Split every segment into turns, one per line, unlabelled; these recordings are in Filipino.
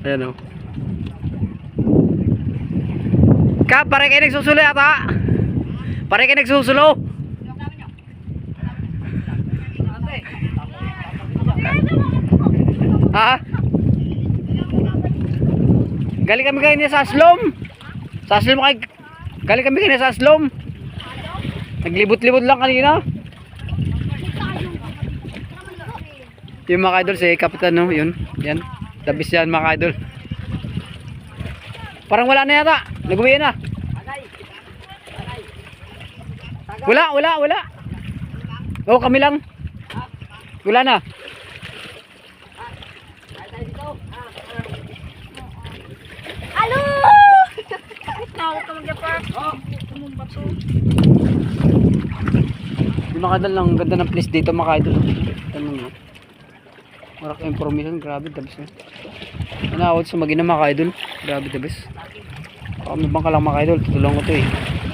Ayan o. Kap, pare kayo nagsusulo yata. Pare kayo nagsusulo. Ha? Galing kami kayo sa Aslom. Sa Aslom kay Galing kami kayo sa Aslom. Naglibot-libot lang kanina. Yung mga idol si Kapitan no, yun. Yan. Tabis yan mga idol. Parang wala na yata. Nag-uwi na. Wala, wala, wala. Oo, kami lang. Wala na.
Alo! Tawag ka mag-park.
Yung mga idol, ang ganda ng place dito mga idol. Tanong mo. Marak information, grabe, tabis na. Inaawat sa magina mga idol. Grabe, tabis. Kami bang ka lang mga idol, tutulong ko to eh.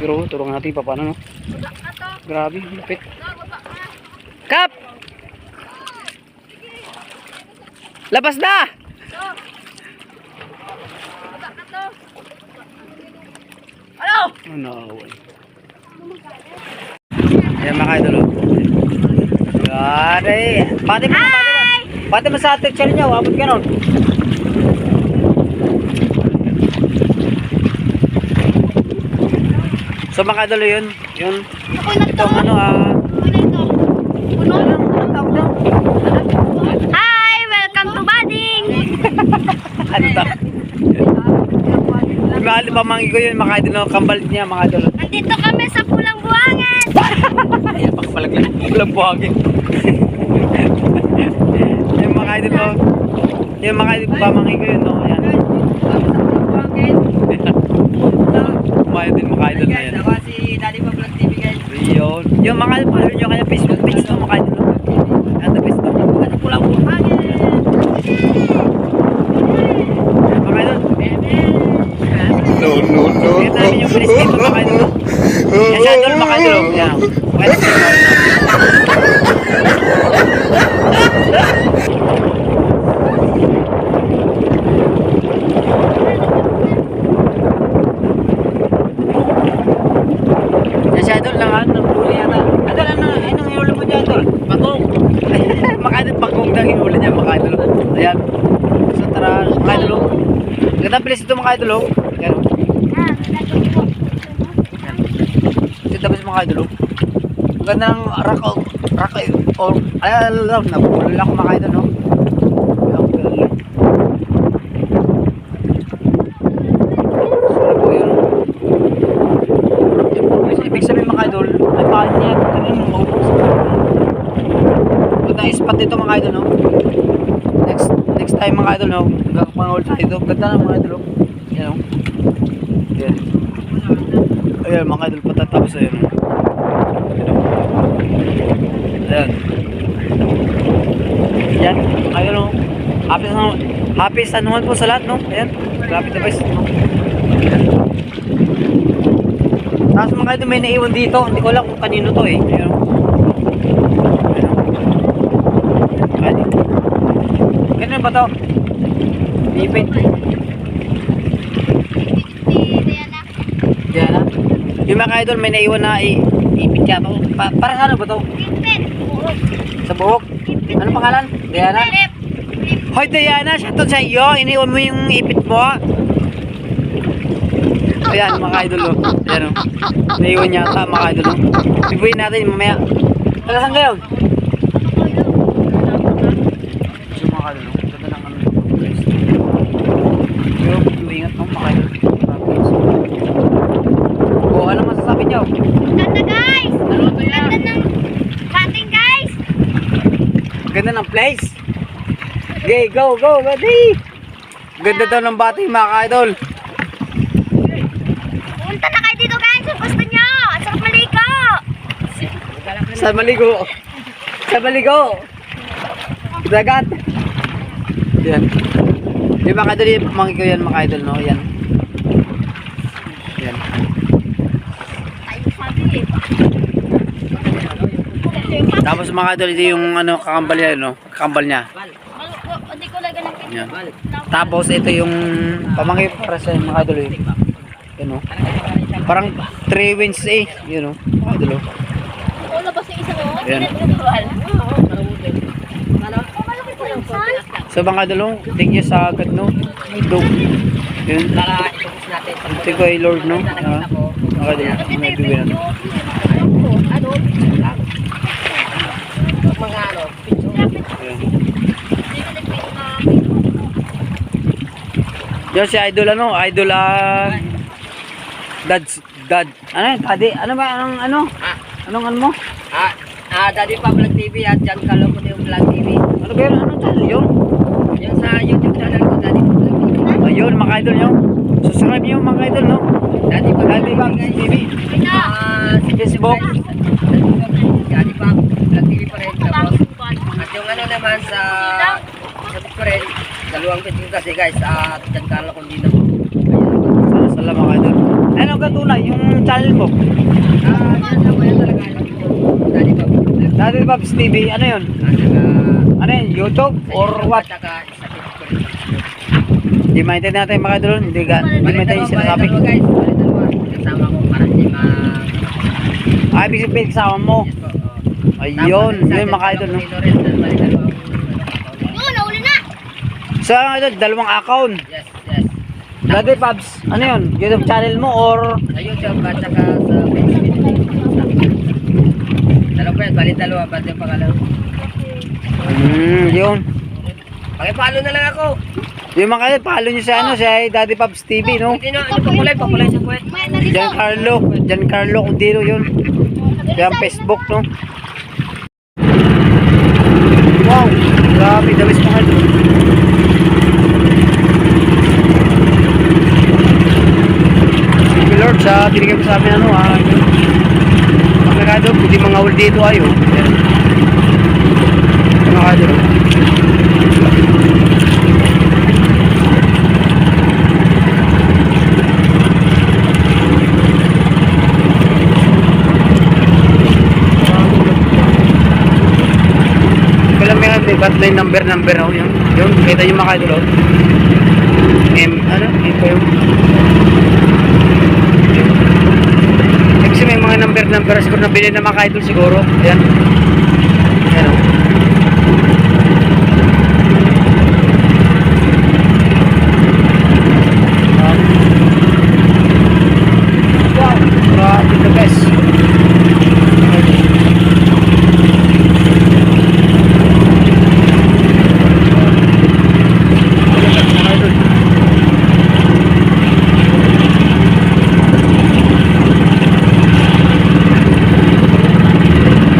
Pero tulungan natin pa paano no. Grabe, lupit. Kap! Labas na!
Alo!
Ano? Ayan mga idol. oh. Gari. Pati mo, pati mo. Pati mo sa ating channel niya, wabot ka nun. So mga idol yun, yun.
Ako na to.
Ano ah?
Hi! Welcome to Bading!
Ano to? Mahal pa mangi ko yun, mga idol, no? kambal niya mga idol.
Nandito kami sa Pulang Buwangan!
Ayan, pakapalaglag. Walang buhagin. yung mga idol. Yung mga idol pamangkin ko yun, no? Ayan. Kumayo din mga idol na yan.
si Daddy pa Vlog TV guys.
Yun. Yung mga follow nyo kaya Facebook page no, mga idol. no? At the best no?
Ano pulang buhangin?
Ayan, Mga idol.
No, no, no.
Kaya namin yung police dito mga idol. no? Yan siya idol mga idol. no? Yan. Mga idol. Yan siya idol lang ano. Huli yata. Idol ano? Anong hinuli mo dyan idol? Bakong. mga idol bakong daw hinuli niya mga idol. Ayan. So tara mga idol. oh. Ganda place ito mga idol. oh. Ayan. oh. Ito tapos mga idol. oh. Ang ganda ng rako. Rako. Or, ay, alam, nabulol ako mga idol. Yung spot dito mga idol, no? Next time mga idol, no? Mga ulit dito. Ganda na mga idol, no? Yan, no? Yan. Ayan mga idol, patatapos ayan? Ayan, no? Ayan. Yan, ayun, no? Happy San Happy San Juan po sa lahat, no? Ayan, grabe the best, no? Tapos mga idol may naiwan dito. Hindi ko alam kung kanino to eh. Ayun. Ayun. Ayun. Ganun ba to? Ipit. Yan na. Yung mga idol may naiwan na i ipit ka to. Pa para sa ano ba to? Sa buhok? Ano pangalan? Diana? Hoy Diana, shoutout sa iyo. Iniwan mo yung ipit mo. Ayan mga idol oh. Ayan oh. Naiwan yata mga idol oh. Bibuhin natin mamaya. Taga saan kayo? So mga idol oh. Ganda ng ano. Pero ingat mo mga idol. Oh, ano masasabi niyo?
Ganda guys! Ganda ng Bading guys!
Ganda ng place. Okay, go, go, buddy. Ganda daw ng bati mga idol.
Punta na kayo dito guys kung gusto nyo! Sarap maligo!
Sa maligo. Sa maligo. Dagat. Yan. Yung mga idol, yung pamangkin ko yan mga idol, no? Yan. Yan.
Ay, sabi eh.
Tapos mga idol, ito yung ano, kakambal niya, no? Kakambal niya.
Ko
Yan. Tapos ito yung pamangkin para sa mga idol yun. Yun o. Parang 3 wins eh. Yun o. Mga idol o.
Wala ba sa isa mo?
Ayan.
Malaki po yung size.
So mga idol o, thank you sa agad no. Dog. Yun.
Natin.
Thank you kay Lord no. Ah, mga idol. Mga natin.
Ano? Mga ano?
Ayan. Yan si idol ano, idol ah dad dad. Ano yun? Daddy, ano ba anong ano?
Ah,
Anong ano mo?
ah, ah, Daddy pa Vlog TV at Jan Kalo ko yung Vlog TV.
Ano ba yun? Anong channel yun?
Yung sa YouTube channel ko, Daddy pa Vlog TV.
Ayun, mga idol nyo. Subscribe nyo mga idol, no?
Daddy pa
Bob TV.
Ah, si
Facebook.
Daddy pa Vlog TV pa rin. Tapos, at yung ano naman sa sabi ko rin, dalawang ko kasi guys, at Jan Carlo Condino.
Sana salamat mga idol. Ano ang katunay? Yung channel mo?
Ah, yan ako yan talaga. Daddy Vlog.
Daddy Bob's TV, ano yun? Ano yun? YouTube? Or what? Hindi maintindihan natin mga idol. Hindi, ga, hindi maintindihan yung sinasabi.
Guys. Kasama ko para hindi ma...
Ah, ibig sabihin kasama mo.
Yes po.
Ayun, yun mga idol, no?
Yun, nauli na.
So, mga idol, dalawang account.
Yes, yes.
Daddy Bob's, ano yun? YouTube channel mo or
Sa YouTube at saka sa Facebook. Dalawa yan, balik dalawa. Ba't yung pangalawa?
Hmm, yun.
Pakipalo na lang ako.
Yung mga idol, follow nyo sa ano, sa Daddy Bob's TV, no?
Hindi na, ano pa kulay? Pakulay sa
dito.
Giancarlo, Giancarlo Cudero yun. Ang Facebook, no? binigay mo sa amin ano ah. Mga kado hindi mga old dito oh, ayo mga kado ba't may ano, number number ako yun. Yun kita nyo mga kado oh. M ano M5 number number siguro na bilhin ng mga idol siguro. Ayan. Ayan. Wow, grabe the best. Mga idol.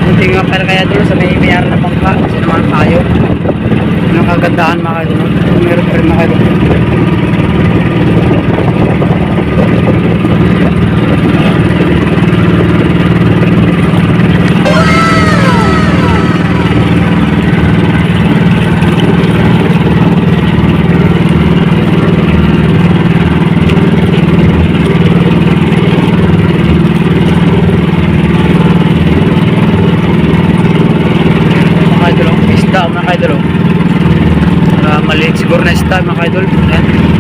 Buti nga doon sa may mayar na bangka kasi naman tayo. Ang kagandahan mga idol. Meron pa rin mga idol. Mga idol. oh. Ah, maliit siguro na isda mga idol. Ayan.